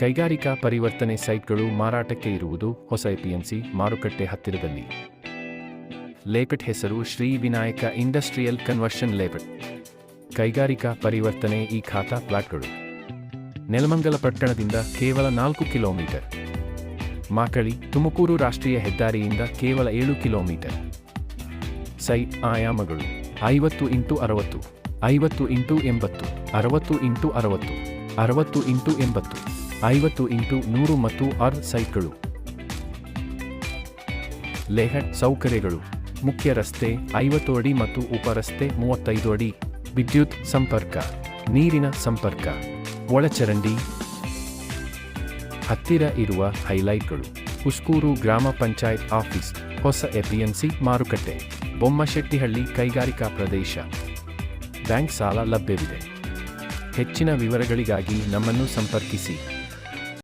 ಕೈಗಾರಿಕಾ ಪರಿವರ್ತನೆ ಸೈಟ್ಗಳು ಮಾರಾಟಕ್ಕೆ ಇರುವುದು ಹೊಸ ಎಪಿಎಂಸಿ ಮಾರುಕಟ್ಟೆ ಹತ್ತಿರದಲ್ಲಿ. ಲೇಪಟ್ ಹೆಸರು ಶ್ರೀ ವಿನಾಯಕ ಇಂಡಸ್ಟ್ರಿಯಲ್ ಕನ್ವರ್ಷನ್ ಲೇಪಟ್ ಕೈಗಾರಿಕಾ ಪರಿವರ್ತನೆ ಈ ಖಾತಾ ಪ್ಲಾಟ್ಗಳು ನೆಲಮಂಗಲ ಪಟ್ಟಣದಿಂದ ಕೇವಲ ನಾಲ್ಕು ಕಿಲೋಮೀಟರ್. ಮಾಕಳಿ, ತುಮಕೂರು ರಾಷ್ಟ್ರೀಯ ಹೆದ್ದಾರಿಯಿಂದ ಕೇವಲ ಏಳು ಕಿಲೋಮೀಟರ್. ಸೈಟ್ ಆಯಾಮಗಳು, ಐವತ್ತು ಇಂಟು ಅರವತ್ತು, ಐವತ್ತು ಇಂಟು ಎಂಬತ್ತು, ಅರವತ್ತು ಇಂಟು ಅರವತ್ತು ಅರವತ್ತು ಇಂಟು ಎಂಬತ್ತು. ಐವತ್ತು ಇಂಟು ನೂರು ಮತ್ತು ಆರ್ ಸೈಟ್ಗಳು. ಲೇಹಟ್ ಸೌಕರ್ಯಗಳು. ಮುಖ್ಯ ರಸ್ತೆ ಐವತ್ತು ಅಡಿ ಮತ್ತು ಉಪರಸ್ತೆ ಮೂವತ್ತೈದು ಅಡಿ. ವಿದ್ಯುತ್ ಸಂಪರ್ಕ. ನೀರಿನ ಸಂಪರ್ಕ. ಒಳಚರಂಡಿ. ಹತ್ತಿರ ಇರುವ ಹೈಲೈಟ್ಗಳು. ಉಸ್ಕೂರು ಗ್ರಾಮ ಪಂಚಾಯತ್ ಆಫೀಸ್. ಹೊಸ ಎಪಿಎಂಸಿ ಮಾರುಕಟ್ಟೆ. ಬೊಮ್ಮಶೆಟ್ಟಿಹಳ್ಳಿ ಕೈಗಾರಿಕಾ ಪ್ರದೇಶ. ಬ್ಯಾಂಕ್ ಸಾಲ ಲಭ್ಯವಿದೆ. ಹೆಚ್ಚಿನ ವಿವರಗಳಿಗಾಗಿ ನಮ್ಮನ್ನು ಸಂಪರ್ಕಿಸಿ.